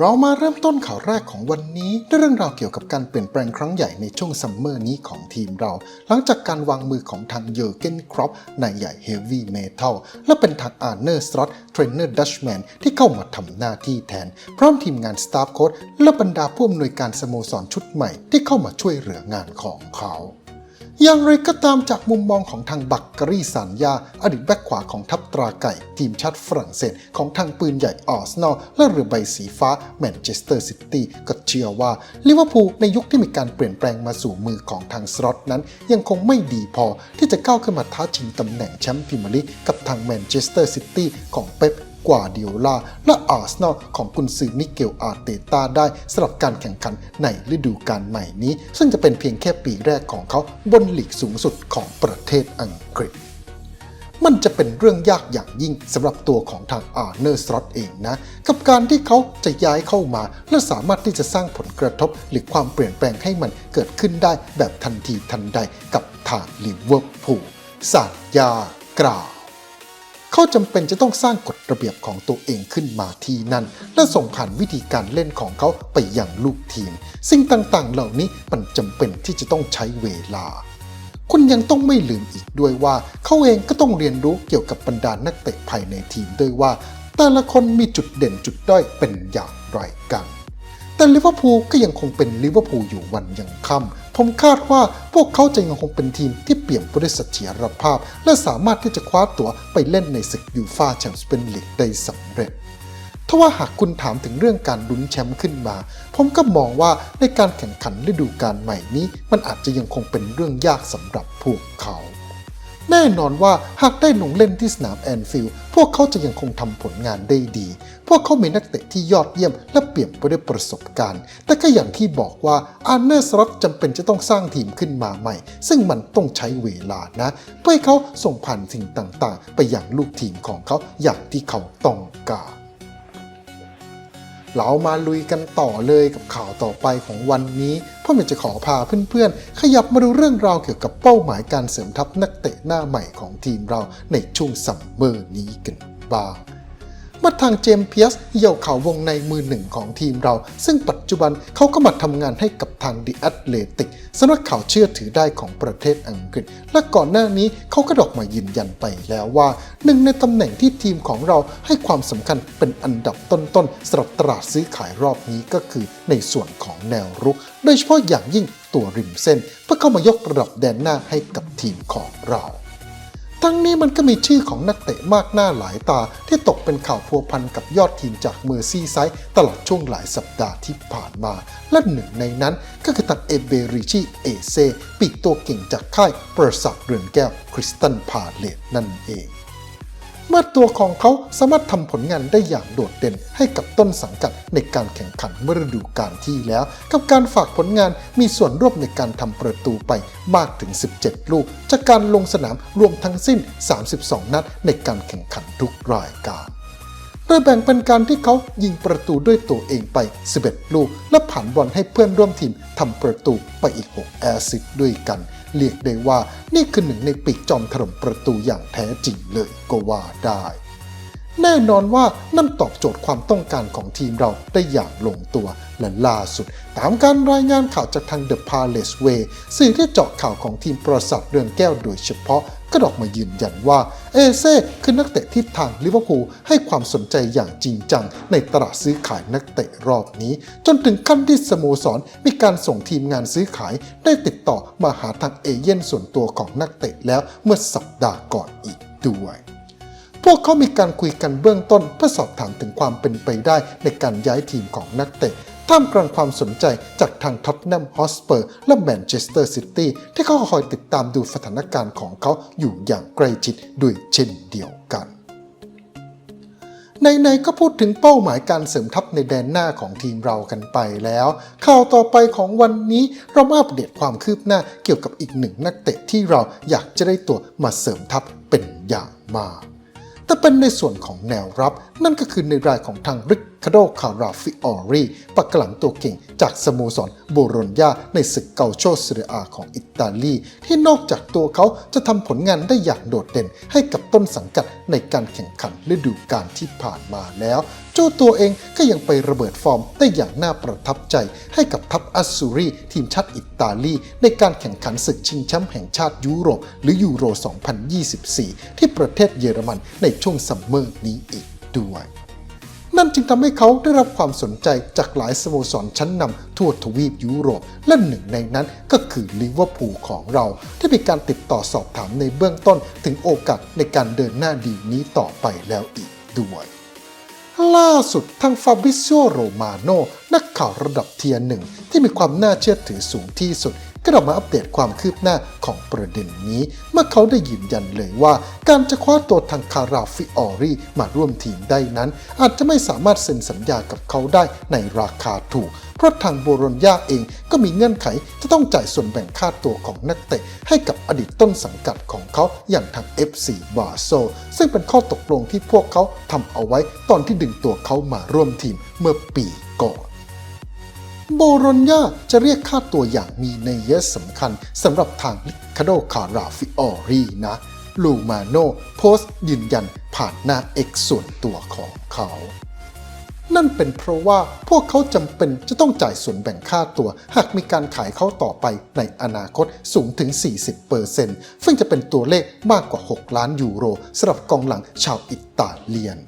เรามาเริ่มต้นข่าวแรกของวันนี้ด้วยเรื่องราวเกี่ยวกับการเปลี่ยนแปลงครั้งใหญ่ในช่วงซัมเมอร์นี้ของทีมเรา หลังจากการวางมือของทางเยอร์เกนครอปนายใหญ่เฮฟวี่เมทัลและเป็นทางอาร์เนอร์สตรอตเทรนเนอร์ดัชแมนที่เข้ามาทำหน้าที่แทน พร้อมทีมงานสตาฟโค้ชและบรรดาผู้อำนวยการสโมสรชุดใหม่ที่เข้ามาช่วยเหลืองานของเขา อย่างไรก็ตามจากมุมมองของทางบักกรีสันยา อดีตแบ็คขวาของทัพตราไก่ ทีมชาติฝรั่งเศส ของทางปืนใหญ่ออสนอลและเรือใบสีฟ้าแมนเชสเตอร์ซิตี้ก็เชื่อว่าลิเวอร์พูลในยุคที่มีการเปลี่ยนแปลงมาสู่มือของทางสล็อตนั้น ยังคงไม่ดีพอที่จะก้าวขึ้นมาท้าชิงตำแหน่งแชมป์พรีเมียร์ลีกกับทางแมนเชสเตอร์ซิตี้ของเป๊ป กวาเดียลาและอาร์เซนอลของกุนซือมิเกลอาร์เตตาได้สำหรับการแข่งขันในฤดูกาลใหม่นี้ ซึ่งจะเป็นเพียงแค่ปีแรกของเขาบนหลีกสูงสุดของประเทศอังกฤษมันจะเป็นเรื่องยากอย่างยิ่งสำหรับตัวของทางอาร์เนอร์สตรอตเองนะ กับการที่เขาจะย้ายเข้ามา และสามารถที่จะสร้างผลกระทบ หรือความเปลี่ยนแปลงให้มันเกิดขึ้นได้แบบทันทีทันใดกับทางลิเวอร์พูลสานยากล่า เขาจำเป็นจะต้องสร้างกฎระเบียบของตัวเองขึ้นมาที่นั่น และส่งผ่านวิธีการเล่นของเขาไปยังลูกทีม สิ่งต่างๆ เหล่านี้มันจำเป็นที่จะต้องใช้เวลา คุณยังต้องไม่ลืมอีกด้วยว่า เขาเองก็ต้องเรียนรู้เกี่ยวกับบรรดานักเตะภายในทีมด้วยว่า แต่ละคนมีจุดเด่นจุดด้อยเป็นอย่างไรกันแต่ลิเวอร์พูลก็ยังคงเป็นลิเวอร์พูลอยู่วันยังค่ำผมคาดว่าพวกเขาจะยังคงเป็นทีมที่ เปี่ยมไปด้วยเสถียรภาพ และสามารถที่จะคว้าตั๋วไปเล่นในศึกยูฟ่าแชมเปี้ยนส์ลีกได้สำเร็จถ้าว่าหากคุณถามถึงเรื่องการลุ้นแชมป์ขึ้นมา ผมก็มองว่าในการแข่งขันฤดูกาลใหม่นี้ มันอาจจะยังคงเป็นเรื่องยากสำหรับพวกเขา แน่นอนว่าหากได้ลงเล่นที่สนามแอนฟิลด์พวกเขาจะยังคงทำผลงานได้ดี พวกเขามีนักเตะที่ยอดเยี่ยมและเปี่ยมไปด้วยประสบการณ์ แต่ก็อย่างที่บอกว่าอาร์เนอร์สล็อตจำเป็นจะต้องสร้างทีมขึ้นมาใหม่ ซึ่งมันต้องใช้เวลานะ เพื่อให้เขาส่งผ่านสิ่งต่างๆ ไปอย่างลูกทีมของเขาอย่างที่เขาต้องการ เรามาลุยกันต่อเลยกับข่าวต่อไปของวันนี้พ่อเมจะขอพาเพื่อนๆ ขยับมาดูเรื่องราวเกี่ยวกับเป้าหมายการเสริมทัพนักเตะหน้าใหม่ของทีมเราในช่วงสัมเมอร์นี้กันบ้าง มื่อทางเจมส์เพียสเหี่ยวเข่าวงในมือหนึ่งของทีมเรา ซึ่งปัจจุบันเขาก็มาทำงานให้กับทางดิแอตเลติกสำนักข่าวเชื่อถือได้ของประเทศอังกฤษ และก่อนหน้านี้เขาก็ดอกมายืนยันไปแล้วว่า หนึ่งในตำแหน่งที่ทีมของเราให้ความสำคัญเป็นอันดับต้นๆสำหรับตลาดซื้อขายรอบนี้ก็คือในส่วนของแนวรุก โดยเฉพาะอย่างยิ่งตัวริมเส้น เพื่อเข้ามายกระดับแดนหน้าให้กับทีมของเรา ทั้งนี้มันก็มีชื่อของนักเตะมากหน้าหลายตาที่ตกเป็นข่าวพัวพันกับยอดทีมจากเมอร์ซี่ไซด์ตลอดช่วงหลายสัปดาห์ที่ผ่านมา และหนึ่งในนั้นก็คือตัดเอเบริชิเอเซปีกตัวเก่งจากค่ายประสักเรือนแก้วคริสตันพาเลตนั่นเอง เมื่อตัวของเขาสามารถทำผลงานได้อย่างโดดเด่นให้กับต้นสังกัดในการแข่งขันเมื่อฤดูกาลที่แล้ว กับการฝากผลงานมีส่วนร่วมในการทำประตูไปมากถึง 17 ลูก จากการลงสนามรวมทั้งสิ้น 32 นัดในการแข่งขันทุกรายการโดยแบ่งเป็นการที่เขายิงประตูด้วยตัวเองไป 11 ลูก และผ่านบอลให้เพื่อนร่วมทีมทำประตูไปอีก 6 แอสซิสด้วยกัน เรียกได้ว่านี่คือหนึ่งในปีกจอมถล่มประตูอย่างแท้จริงเลยก็ว่าได้ แน่นอนว่านั่นตอบโจทย์ความต้องการของทีมเราได้อย่างลงตัวและล่าสุด ตามการรายงานข่าวจากทาง The Palace Way สื่อที่เจาะข่าวของทีมประสับเรือนแก้วโดยเฉพาะ ก็ออกมายืนยันว่าเอเซ่คือนักเตะที่ทางลิเวอร์พูลให้ความสนใจอย่างจริงจัง ในตลาดซื้อขายนักเตะรอบนี้ จนถึงขั้นที่สโมสรมีการส่งทีมงานซื้อขาย ได้ติดต่อมาหาทางเอเย่นส่วนตัวของนักเตะแล้วเมื่อสัปดาห์ก่อนอีกด้วยพวกเขามีการคุยกันเบื้องต้นเพื่อสอบถามถึงความเป็นไปได้ในการย้ายทีมของนักเตะ ท่ามกลางความสนใจจากทางท็อตแนมฮอสเปอร์และแมนเชสเตอร์ซิตี้ที่เขาคอยติดตามดูสถานการณ์ของเขาอยู่อย่างใกล้ชิดด้วยเช่นเดียวกันในๆก็พูดถึงเป้าหมายการเสริมทัพในแดนหน้าของทีมเรากันไปแล้ว ข่าวต่อไปของวันนี้เรามาอัปเดตความคืบหน้าเกี่ยวกับอีกหนึ่งนักเตะที่เราอยากจะได้ตัวมาเสริมทัพเป็นอย่างมากแต่เป็นในส่วนของแนวรับนั่นก็คือในรายของทางริคาโดคาราฟิออรีปักหลังตัวเก่งจากสโมสรโบโรญญาในศึกเกาโชเซเรียอาของอิตาลี ที่นอกจากตัวเขาจะทำผลงานได้อย่างโดดเด่นให้กับต้นสังกัดในการแข่งขันฤดูกาลที่ผ่านมาแล้ว เจ้าตัวเองก็ยังไประเบิดฟอร์มได้อย่างน่าประทับใจ ให้กับทัพอัสซูรีทีมชาติอิตาลี ในการแข่งขันศึกชิงแชมป์แห่งชาติยุโรปหรือยูโร 2024 ที่ประเทศเยอรมันในช่วงซัมเมอร์นี้อีก ด้วย นั่นจึงทำให้เขาได้รับความสนใจจากหลายสโมสรชั้นนำทั่วทวีปยุโรป และหนึ่งในนั้นก็คือลิเวอร์พูลของเรา ที่มีการติดต่อสอบถามในเบื้องต้นถึงโอกาสในการเดินหน้าดีนี้ต่อไปแล้วอีกด้วยล่าสุดทางฟาบิซิโอโรมาโนนักข่าวระดับเทียร์หนึ่งที่มีความน่าเชื่อถือสูงที่สุด ก็ออกมาอัปเดตความคืบหน้าของประเด็นนี้ เมื่อเขาได้ยืนยันเลยว่า การจะคว้าตัวทางคาราฟิออรีมาร่วมทีมได้นั้น อาจจะไม่สามารถเซ็นสัญญากับเขาได้ในราคาถูก เพราะทางโบโรญญาเองก็มีเงื่อนไขจะต้องจ่ายส่วนแบ่งค่าตัวของนักเตะให้กับอดีตต้นสังกัดของเขาอย่างทาง FC บาโซซึ่งเป็นข้อตกลงที่พวกเขาทำเอาไว้ตอนที่ดึงตัวเขามาร่วมทีมเมื่อปีก่อน โบโรญญาจะเรียกค่าตัวอย่างมีในยยสำคัญสำหรับทางลิคาโดคาราฟิออรีนะ ลูมาโนโพสต์ยืนยันผ่านหน้าเอกส่วนตัวของเขา นั่นเป็นเพราะว่าพวกเขาจำเป็นจะต้องจ่ายส่วนแบ่งค่าตัว หากมีการขายเขาต่อไปในอนาคตสูงถึง 40%ซึ่งจะเป็นตัวเลขมากกว่า 6 ล้านยูโรสำหรับกองหลังชาวอิตาเลียน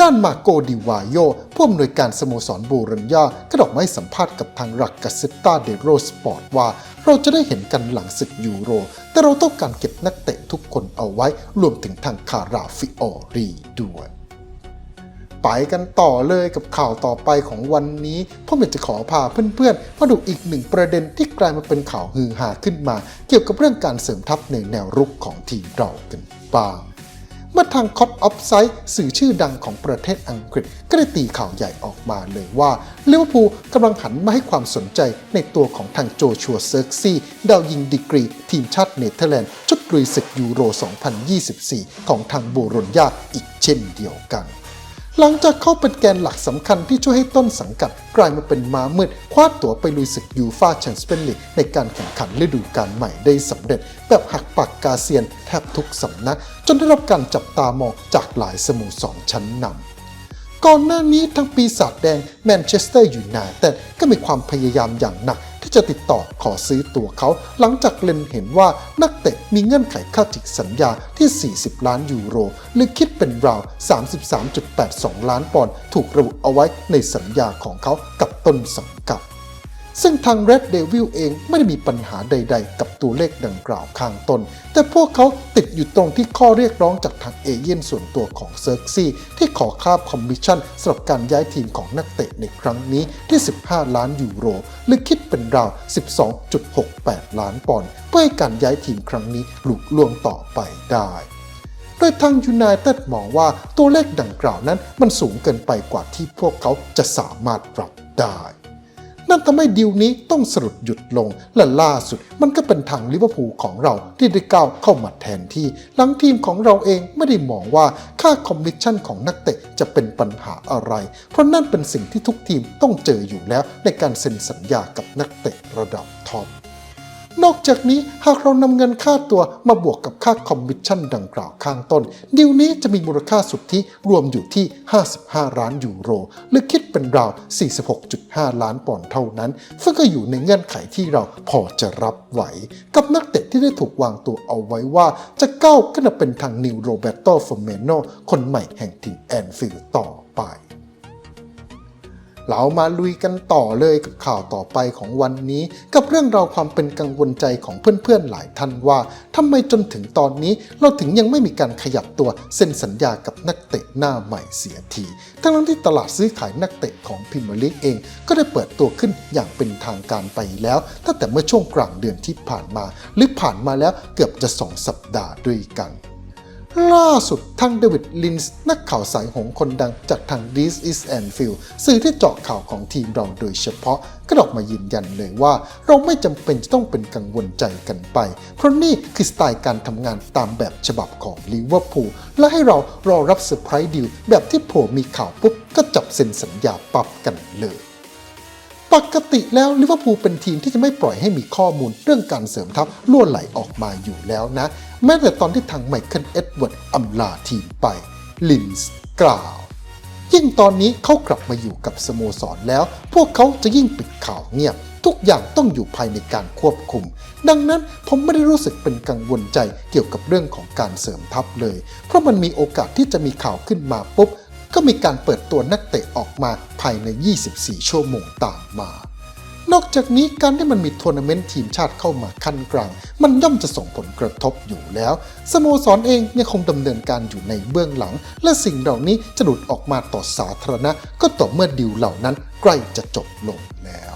ด้านมาโกดิวายโยผู้อำนวยการสโมสรบูรัญญาก็ดอกไม้สัมภาษณ์กับทางรักกาเซตตาเดโรสปอร์ตว่า เราจะได้เห็นกันหลังศึกยูโร แต่เราต้องการเก็บนักเตะทุกคนเอาไว้รวมถึงทางคาราฟิออรีด้วยไปกันต่อเลยกับข่าวต่อไปของวันนี้พ่อเมย์จะขอพาเพื่อนๆมาดูอีกหนึ่งประเด็นที่กลายมาเป็นข่าวฮือฮาขึ้นมา เกี่ยวกับเรื่องการเสริมทัพในแนวรุกของทีมเรากันบ้าง เมื่อทางคอตออฟไซด์สื่อชื่อดังของประเทศอังกฤษก็ได้ตีข่าวใหญ่ออกมาเลยว่าลิเวอร์พูลกำลังหันมาให้ความสนใจในตัวของทางโจชัวเซิร์กซี่ดาวยิงดีกรี ทีมชาติเนเธอร์แลนด์ชุดลุยศึกยูโร 2024 ของทางโบโรญญาอีกเช่นเดียวกัน หลังจากเข้าเป็นแกนหลักสำคัญที่ช่วยให้ต้นสังกัดกลายมาเป็นม้ามืด คว้าตั๋วไปลุยศึกยูฟาแชมเปี้ยนลีกในการแข่งขันฤดูกาลใหม่ได้สำเร็จ แบบหักปากกาเซียนแทบทุกสำนัก จนได้รับการจับตามองจากหลายสโมสรชั้นนำก่อนหน้านี้ทั้งปีศาจแดงแมนเชสเตอร์ยูไนเต็ดก็มีความพยายามอย่างหนัก ที่จะติดต่อขอซื้อตัวเขา หลังจากเล็นเห็นว่านักเตะมีเงื่อนไขค่าจิกสัญญาที่ 40 ล้านยูโร หรือคิดเป็นราว 33.82 ล้านปอนด์ถูกระบุเอาไว้ในสัญญาของเขากับต้นสังกัด ซึ่งทาง Red Devil เองไม่ได้มีปัญหาใด ๆ กับตัวเลขดังกล่าวข้างต้น แต่พวกเขาติดอยู่ตรงที่ข้อเรียกร้องจากทางเอเย่นส่วนตัวของเซิร์กซี่ที่ขอค่าคอมมิชชั่นสำหรับการย้ายทีมของนักเตะในครั้งนี้ที่ 15 ล้านยูโร หรือคิดเป็นราว 12.68 ล้านปอนด์เพื่อให้การย้ายทีมครั้งนี้หลุกล่วงต่อไปได้โดยทางยูไนเต็ดมองว่าตัวเลขดังกล่าวนั้นมันสูงเกินไปกว่าที่พวกเขาจะสามารถรับได้ นั่นทำให้ดีลนี้ต้องสรุดหยุดลง และล่าสุด มันก็เป็นทางลิเวอร์พูลของเราที่ได้ก้าวเข้ามาแทนที่ หลังทีมของเราเองไม่ได้มองว่าค่าคอมมิชชั่นของนักเตะจะเป็นปัญหาอะไร เพราะนั่นเป็นสิ่งที่ทุกทีมต้องเจออยู่แล้วในการเซ็นสัญญากับนักเตะระดับท็อป นอกจากนี้หากเรานำเงินค่าตัวมาบวกกับค่าคอมมิชชั่นดังกล่าวข้างต้นดีลนี้จะมีมูลค่าสุทธิรวมอยู่ที่ 55 ล้านยูโร หรือคิดเป็นราว 46.5 ล้านปอนด์เท่านั้น ซึ่งก็อยู่ในเงื่อนไขที่เราพอจะรับไหว กับนักเตะที่ได้ถูกวางตัวเอาไว้ว่าจะก้าวขึ้นมาเป็นทางนิวโรเบโตฟอร์เมโนคนใหม่แห่งทีมแอนฟิลด์ต่อไป เรามาลุยกันต่อเลยกับข่าวต่อไปของวันนี้ กับเรื่องราวความเป็นกังวลใจของเพื่อนๆหลายท่านว่าทำไมจนถึงตอนนี้เราถึงยังไม่มีการขยับตัวเซ็นสัญญากับนักเตะหน้าใหม่เสียที ทั้งนั้นที่ตลาดซื้อขายนักเตะของพิมลีกเอง ก็ได้เปิดตัวขึ้นอย่างเป็นทางการไปแล้วตั้งแต่เมื่อช่วงกลางเดือนที่ผ่านมา หรือผ่านมาแล้วเกือบจะสองสัปดาห์ด้วยกัน ล่าสุดทางเดวิดลินส์นักข่าวสายหงคนดังจากทาง This is Anfield สื่อที่เจาะข่าวของทีมเราโดยเฉพาะก็ออกมายืนยันเลยว่า เราไม่จำเป็นจะต้องเป็นกังวลใจกันไป เพราะนี่คือสไตล์การทำงานตามแบบฉบับของลิเวอร์พูลและให้เรารอรับเซอร์ไพรส์ดีลแบบที่โผล่มีข่าวปุ๊บก็จับเซ็นสัญญาปรับกันเลย ปกติแล้วลิเวอร์พูลเป็นทีมที่จะไม่ปล่อยให้มีข้อมูลเรื่องการเสริมทัพล่วไหลออกมาอยู่แล้วนะ แม้แต่ตอนที่ทางไมเคิลเอ็ดเวิร์ดอำลาทีมไปลินส์กล่าวยิ่งตอนนี้เขากลับมาอยู่กับสโมสรแล้ว พวกเขาจะยิ่งปิดข่าวเงียบ ทุกอย่างต้องอยู่ภายในการควบคุม ดังนั้นผมไม่ได้รู้สึกเป็นกังวลใจเกี่ยวกับเรื่องของการเสริมทัพเลย เพราะมันมีโอกาสที่จะมีข่าวขึ้นมาปุ๊บ ก็มีการเปิดตัวนักเตะออกมาภายใน 24 ชั่วโมงตามมา นอกจากนี้การที่มันมีทัวร์นาเมนต์ทีมชาติเข้ามาขั้นกลาง มันย่อมจะส่งผลกระทบอยู่แล้ว สโมสรเองยังคงดำเนินการอยู่ในเบื้องหลัง และสิ่งเหล่านี้จะหลุดออกมาต่อสาธารณะ ก็ต่อเมื่อดิวเหล่านั้นใกล้จะจบลงแล้ว